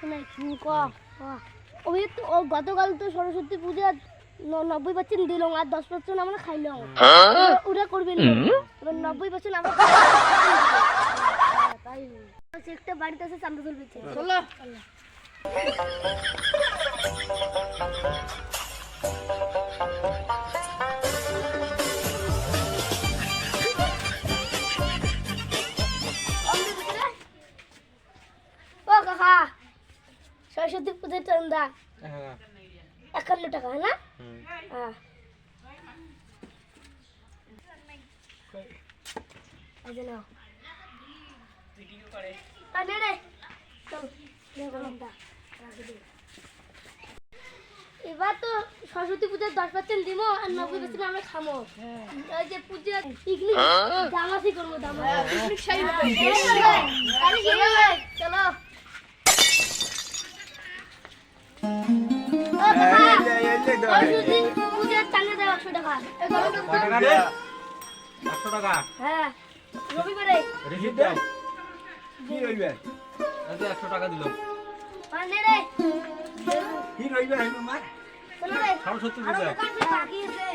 শোনাই ওই তো ও গতকাল তো সরস্বতী পূজা নব্বই পার্সেন্ট দিল আর দশ পার্সেন্ট আমরা খাইলাম ওটা করবেন না। এবার নব্বই পার্সেন্ট আমরা তাই একটা বাড়িতে আছে চান্দা তুলবে চলো। সরস্বতী পূজার চান্দা হ্যাঁ। একান্ন টাকা না? হ্যাঁ। এবার তো সরস্বতী পূজার দশ পার্সেন্ট দিব আর নব্বই পার্সেন্ট আমরা খামো। ওই যে পূজা পিকনিক দামাসি করব দামাসি পিকনিক একশো টাকা। দিল। মানে কি রইবে সরস্বতী পূজা। দোকান বাকি আছে।